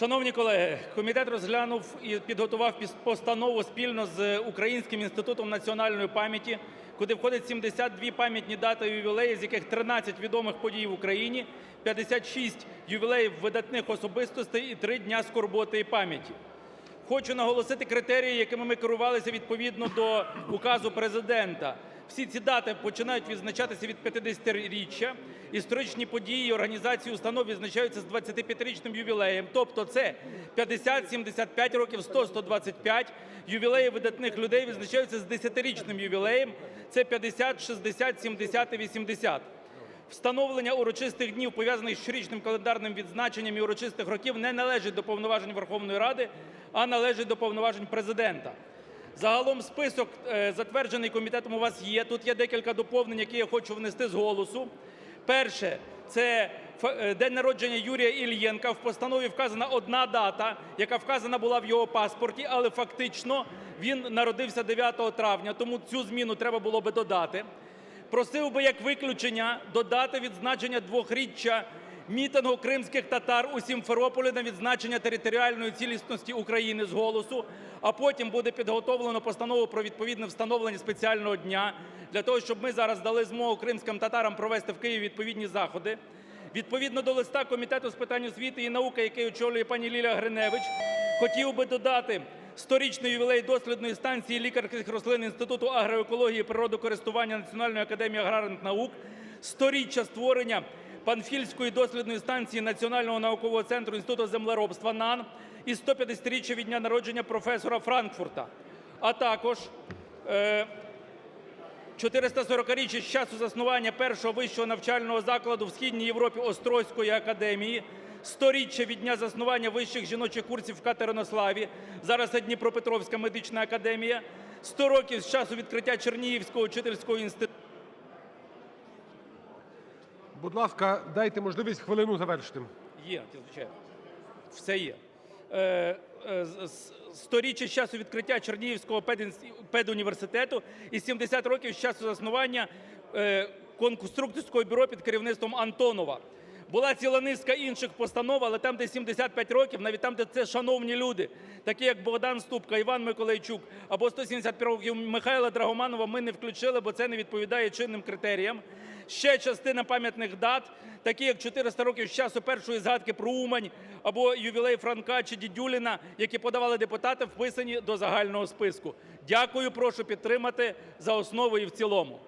Шановні колеги, комітет розглянув і підготував постанову спільно з Українським інститутом національної пам'яті, куди входить 72 пам'ятні дати і ювілеї, з яких 13 відомих подій в Україні, 56 ювілеїв видатних особистостей і 3 дня скорботи і пам'яті. Хочу наголосити критерії, якими ми керувалися відповідно до указу Президента. Всі ці дати починають відзначатися від 50-річчя. Історичні події організації установ відзначаються з 25-річним ювілеєм. Тобто це 50, 75 років, 100, 125. Ювілеї видатних людей відзначаються з 10-річним ювілеєм. Це 50, 60, 70 і 80. Встановлення урочистих днів, пов'язаних з щорічним календарним відзначенням і урочистих років, не належить до повноважень Верховної Ради, а належить до повноважень Президента. Загалом список, е, затверджений комітетом, у вас є. Тут є декілька доповнень, які я хочу внести з голосу. Перше – це е, день народження Юрія Ільєнка. В постанові вказана одна дата, яка вказана була в його паспорті, але фактично він народився 9 травня, тому цю зміну треба було би додати. Просив би як виключення додати відзначення двохріччя мітингу кримських татар у Сімферополі на відзначення територіальної цілісності України з голосу, а потім буде підготовлено постанову про відповідне встановлення спеціального дня для того, щоб ми зараз дали змогу кримським татарам провести в Києві відповідні заходи. Відповідно до листа Комітету з питань освіти і науки, який очолює пані Лілія Гриневич, хотів би додати сторічний ювілей дослідної станції лікарських рослин Інституту агроекології і природокористування Національної академії аграрних наук, сторіччя створення Панфільської дослідної станції Національного наукового центру Інституту землеробства НАН і 150-річчя від дня народження професора Франкфурта, а також е, 440-річчя з часу заснування першого вищого навчального закладу в Східній Європі Острозької академії, 100-річчя від дня заснування вищих жіночих курсів в Катеринославі, зараз це Дніпропетровська медична академія, 100 років з часу відкриття Чернігівського учительського інституту. Будь ласка, дайте можливість хвилину завершити. Є, звичайно. Все є. Е, е, Сторіччя з часу відкриття Чернігівського педуніверситету і 70 років з часу заснування е, конструкторського бюро під керівництвом Антонова. Була ціла низка інших постанов, але там, де 75 років, навіть там, де це шановні люди, такі як Богдан Ступка, Іван Миколайчук або 175 років Михайла Драгоманова, ми не включили, бо це не відповідає чинним критеріям. Ще частина пам'ятних дат, такі як 400 років з часу першої згадки про Умань або ювілей Франка чи Дідюліна, які подавали депутати, вписані до загального списку. Дякую, прошу підтримати за основу і в цілому.